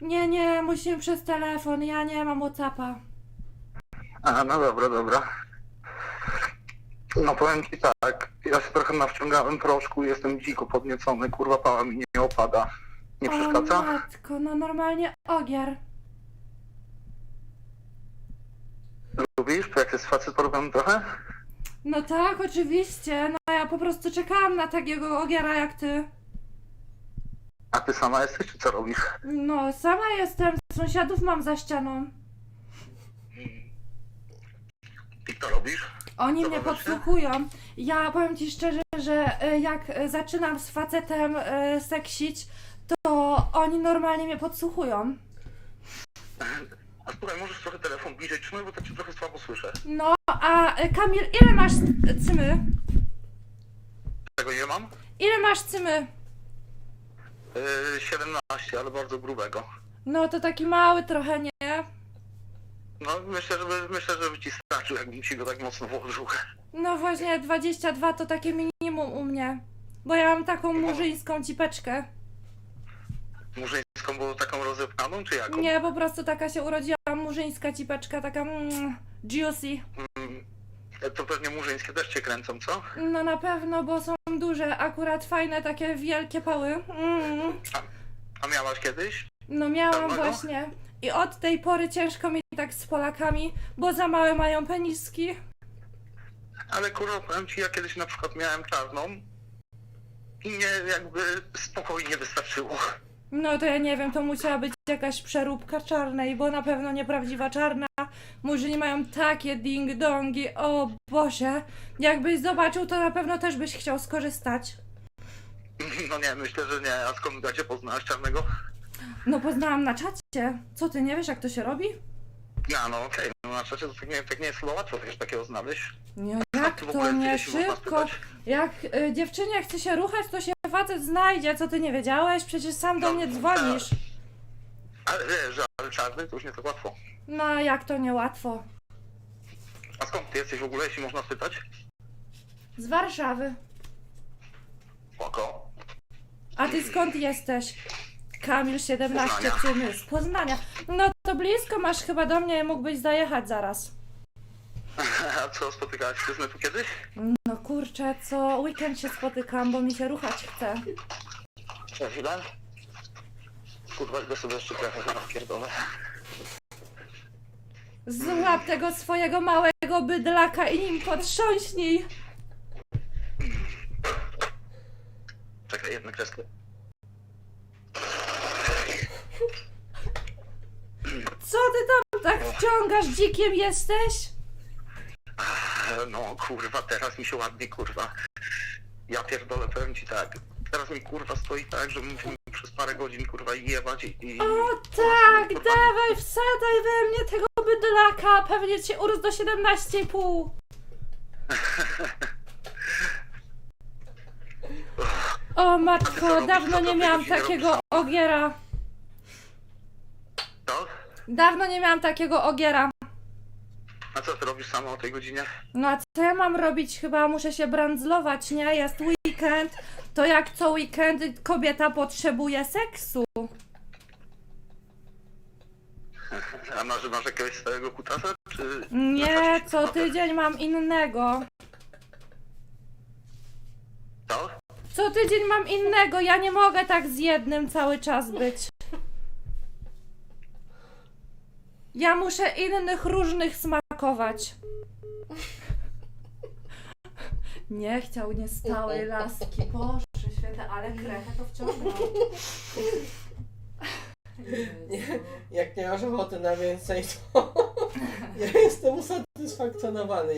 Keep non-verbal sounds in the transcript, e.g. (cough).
Nie, nie, musimy przez telefon, ja nie mam Whatsappa. A, no dobra, dobra. No powiem ci tak, ja się trochę nawciągałem proszku, jestem dziko podniecony, kurwa pała mi nie opada. Nie O przeszkadza? matko, no normalnie ogier. Lubisz? To jak jest facet problem trochę? No tak, oczywiście, no ja po prostu czekałam na takiego ogiera jak ty. A ty sama jesteś, czy co robisz? No, sama jestem, sąsiadów mam za ścianą. I co robisz? Oni Co mnie robicie? podsłuchują. Ja powiem ci szczerze, że e, jak e, zaczynam z facetem e, seksić, to oni normalnie mnie podsłuchują. A słuchaj, możesz trochę telefon bliżej trzymać, bo tak cię trochę słabo słyszę. No, a e, Kamil, ile masz cymy? Tego nie mam? Ile masz cymy? Yy, 17, ale bardzo grubego. No to taki mały trochę, nie? No myślę, żeby, myślę, żeby ci starczył, jakbym ci go tak mocno włożył. No właśnie, 22 to takie minimum u mnie. Bo ja mam taką murzyńską cipeczkę. Murzyńską, bo taką rozepchaną, czy jaką? Nie, po prostu taka się urodziła murzyńska cipeczka, taka mm, juicy. Mm, to pewnie murzyńskie też cię kręcą, co? No na pewno, bo są duże, akurat fajne, takie wielkie pały. Mm. A miałaś kiedyś? No miałam Dawno? właśnie. I od tej pory ciężko mi tak z Polakami, bo za małe mają peniski. Ale kurwa, powiem ci, ja kiedyś na przykład miałem czarną i mnie jakby spokojnie wystarczyło. No to ja nie wiem, to musiała być jakaś przeróbka czarnej, bo na pewno nieprawdziwa czarna. Murzyni mają takie ding-dongi, o Boże. Jakbyś zobaczył, to na pewno też byś chciał skorzystać. No nie, myślę, że nie. A skąd da cię poznałeś czarnego? No poznałam na czacie. Co ty, nie wiesz jak to się robi? No, no okej, no na szczęście to tak nie, tak nie jest łatwo też takiego znaleźć. Nie, jak w to ogóle nie można szybko. spytać? Jak y, dziewczynie chce się ruchać, to się facet znajdzie. Co ty nie wiedziałeś? Przecież sam do No, mnie dzwonisz. Ale wiesz, że ale czarny to już nie tak łatwo. No jak to niełatwo. A skąd ty jesteś w ogóle, jeśli można spytać? Z Warszawy. Oko. A ty skąd jesteś? Kamil 17 Poznania. cymy z Poznania. No to blisko masz chyba do mnie, mógłbyś zajechać zaraz. (laughs) A co, spotykałaś się z tu kiedyś? No kurczę, co weekend się spotykam, bo mi się ruchać chce. Za chwilę? Kurwa, idę sobie jeszcze trochę zaraz pierdolę. Złap tego swojego małego bydlaka i nim potrząśnij. Czekaj, jedną kreskę. Co ty tam tak wciągasz, dzikiem jesteś? E, No kurwa, teraz mi się ładnie kurwa. Ja pierdolę, powiem ci tak. Teraz mi kurwa stoi tak, że musimy przez parę godzin kurwa jebać i... i O tak, dawaj, wsadaj we mnie tego bydlaka, pewnie cię urósł do 17,5. O matko, dawno nie miałam takiego ogiera. Co? Dawno nie miałam takiego ogiera. A co ty robisz sama o tej godzinie? No a co ja mam robić? Chyba muszę się brandzlować, nie? Jest weekend. To jak co weekend kobieta potrzebuje seksu. Masz, masz jakiegoś swojego kutasa, czy... Nie, co tydzień mam innego. Co? Co tydzień mam innego, ja nie mogę tak z jednym cały czas być. Ja muszę innych różnych smakować. Nie chciał niestałej laski. Boże święte, ale krechę to wciągnął. (laughs) Nie, jak nie masz ochoty na więcej, to (laughs) ja jestem usatysfakcjonowany.